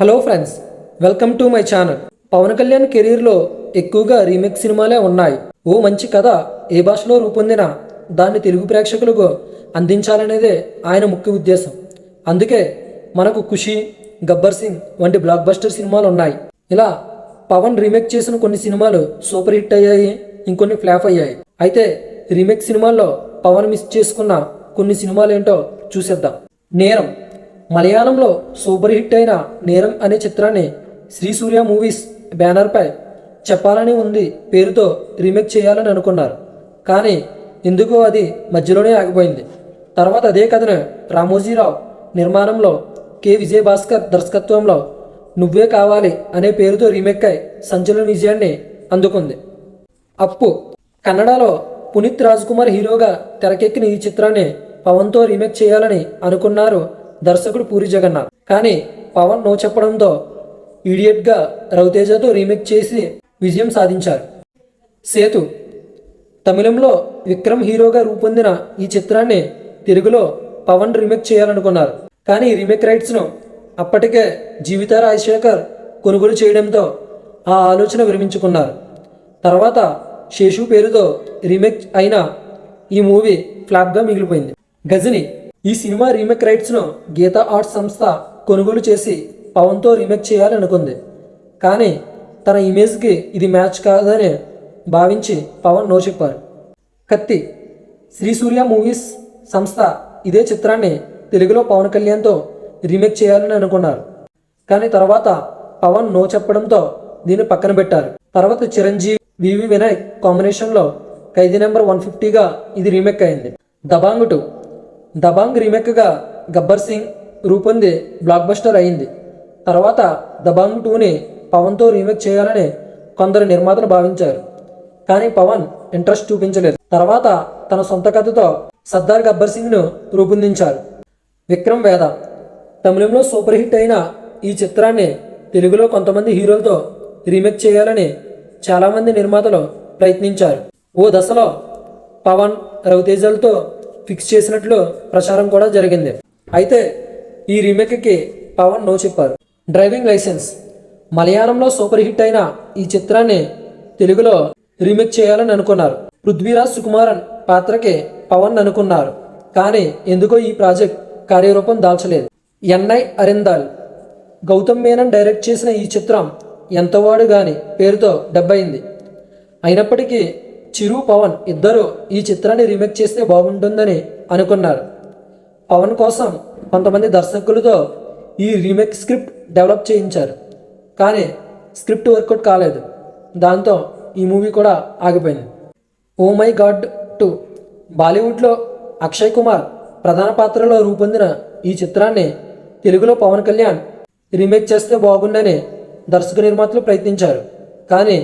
Hello friends welcome to my channel. Pawan Kalyan కెరీర్లో ఎక్కువగా remake సినిమాలే ఉన్నాయి. ఓ మంచి కథ ఏ భాషలో రూపొందినా దాన్ని తెలుగు ప్రేక్షకులకు అందించాలనేదే ఆయన ముఖ్య ఉద్దేశం. అందుకే మనకు ఖుషి గబ్బర్ సింగ్ వంటి బ్లాక్ బస్టర్ సినిమాలు ఉన్నాయి ఇలా పవన్ రీమేక్ చేసిన కొన్ని సినిమాలు సూపర్ హిట్ అయ్యాయి ఇంకొన్ని ఫ్లాప్ అయ్యాయి. అయితే రీమేక్ సినిమాల్లో పవన్ మిస్ చేసుకున్న కొన్ని సినిమాలు ఏంటో చూసేద్దాం. నేరం. మలయాళంలో సూపర్ హిట్ అయిన నేరం అనే చిత్రాన్ని శ్రీ సూర్య మూవీస్ బ్యానర్పై చెప్పాలని ఉంది పేరుతో రీమేక్ చేయాలని అనుకున్నారు. కానీ ఎందుకో అది మధ్యలోనే ఆగిపోయింది. తర్వాత అదే కథను రామోజీరావు నిర్మాణంలో కె. విజయభాస్కర్ దర్శకత్వంలో నువ్వే కావాలి అనే పేరుతో రీమేక్ అయి సంచలన విజయాన్ని అందుకుంది. అప్పు కన్నడలో పునీత్ రాజ్ కుమార్ హీరోగా తెరకెక్కిన ఈ చిత్రాన్ని పవన్తో రీమేక్ చేయాలని అనుకున్నారు దర్శకుడు పూరి జగన్నాథ్. కానీ పవన్ నో చెప్పడంతో ఇడియట్గా రవితేజతో రీమేక్ చేసి విజయం సాధించారు. సేతు తమిళంలో విక్రమ్ హీరోగా రూపొందిన ఈ చిత్రాన్ని తెలుగులో పవన్ రీమేక్ చేయాలనుకున్నారు. కానీ రీమేక్ రైట్స్ను అప్పటికే జీవిత రాజశేఖర్ కొనుగోలు చేయడంతో ఆ ఆలోచన విరమించుకున్నారు. తర్వాత శేషు పేరుతో రీమేక్ అయిన ఈ మూవీ ఫ్లాప్గా మిగిలిపోయింది. గజని ఈ సినిమా రీమేక్ రైట్స్ను గీతా ఆర్ట్స్ సంస్థ కొనుగోలు చేసి పవన్తో రీమేక్ చేయాలనుకుంది. కానీ తన ఇమేజ్కి ఇది మ్యాచ్ కాదని భావించి పవన్ నో చెప్పారు. కత్తి శ్రీ సూర్య మూవీస్ సంస్థ ఇదే చిత్రాన్ని తెలుగులో పవన్ కళ్యాణ్తో రీమేక్ చేయాలని అనుకున్నారు. కానీ తర్వాత పవన్ నో చెప్పడంతో దీన్ని పక్కన పెట్టారు. తర్వాత చిరంజీవి వివి వినాయక్ కాంబినేషన్లో ఖైదీ నెంబర్ వన్ ఫిఫ్టీగా ఇది రీమేక్ అయింది. దబాంగ్ టూ దబాంగ్ రీమేక్గా గబ్బర్ సింగ్ రూపొంది బ్లాక్ బస్టర్ అయింది. తర్వాత దబాంగ్ టూని పవన్తో రీమేక్ చేయాలని కొందరు నిర్మాతలు భావించారు. కానీ పవన్ ఇంట్రెస్ట్ చూపించలేదు. తర్వాత తన సొంత కథతో సర్దార్ గబ్బర్ సింగ్ను రూపొందించారు. విక్రమ్ వేద. తమిళంలో సూపర్ హిట్ అయిన ఈ చిత్రాన్ని తెలుగులో కొంతమంది హీరోలతో రీమేక్ చేయాలని చాలామంది నిర్మాతలు ప్రయత్నించారు. ఓ దశలో పవన్ రవితేజలతో ఫిక్స్ చేసినట్లు ప్రచారం కూడా జరిగింది. అయితే ఈ రీమేక్కి పవన్ నో చెప్పారు. Driving license. మలయాళంలో సూపర్ హిట్ అయిన ఈ చిత్రాన్ని తెలుగులో రీమేక్ చేయాలని అనుకున్నారు. పృథ్వీరాజ్ సుకుమారన్ పాత్రకి పవన్ అనుకున్నారు. కానీ ఎందుకో ఈ ప్రాజెక్ట్ కార్యరూపం దాల్చలేదు. ఎన్ఐ అరిందాల్. గౌతమ్ మేనన్ డైరెక్ట్ చేసిన ఈ చిత్రం ఎంతవాడు గాని పేరుతో డబ్బైంది అయినప్పటికీ చిరు పవన్ ఇద్దరు ఈ చిత్రాన్ని రీమేక్ చేస్తే బాగుంటుందని అనుకున్నారు. పవన్ కోసం కొంతమంది దర్శకులతో ఈ రీమేక్ స్క్రిప్ట్ డెవలప్ చేయించారు. కానీ స్క్రిప్ట్ వర్కౌట్ కాలేదు. దాంతో ఈ మూవీ కూడా ఆగిపోయింది. ఓ మై గాడ్ టూ బాలీవుడ్లో అక్షయ్ కుమార్ ప్రధాన పాత్రలో రూపొందిన ఈ చిత్రాన్ని తెలుగులో పవన్ కళ్యాణ్ రీమేక్ చేస్తే బాగుండని దర్శక నిర్మాతలు ప్రయత్నించారు. కానీ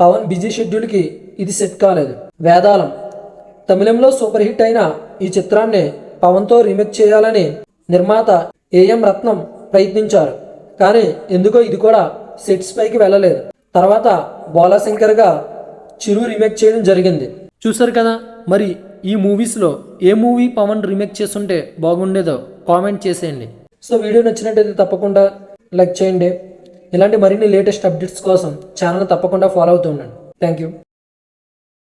పవన్ బిజీ షెడ్యూల్కి ఇది సెట్ కాలేదు. వేదాలం. తమిళంలో సూపర్ హిట్ అయిన ఈ చిత్రాన్ని పవన్తో రీమేక్ చేయాలని నిర్మాత ఏఎం రత్నం ప్రయత్నించారు. కానీ ఎందుకో ఇది కూడా సెట్స్ పైకి వెళ్ళలేదు. తర్వాత బోలాశంకర్గా చిరు రీమేక్ చేయడం జరిగింది. చూసారు కదా మరి ఈ మూవీస్లో ఏ మూవీ పవన్ రీమేక్ చేస్తుంటే బాగుండేదో కామెంట్ చేసేయండి. సో వీడియో నచ్చినట్టయితే తప్పకుండా లైక్ చేయండి. ఇలాంటి మరిన్ని లేటెస్ట్ అప్డేట్స్ కోసం ఛానల్ తప్పకుండా ఫాలో అవుతూ ఉండండి. Thank you.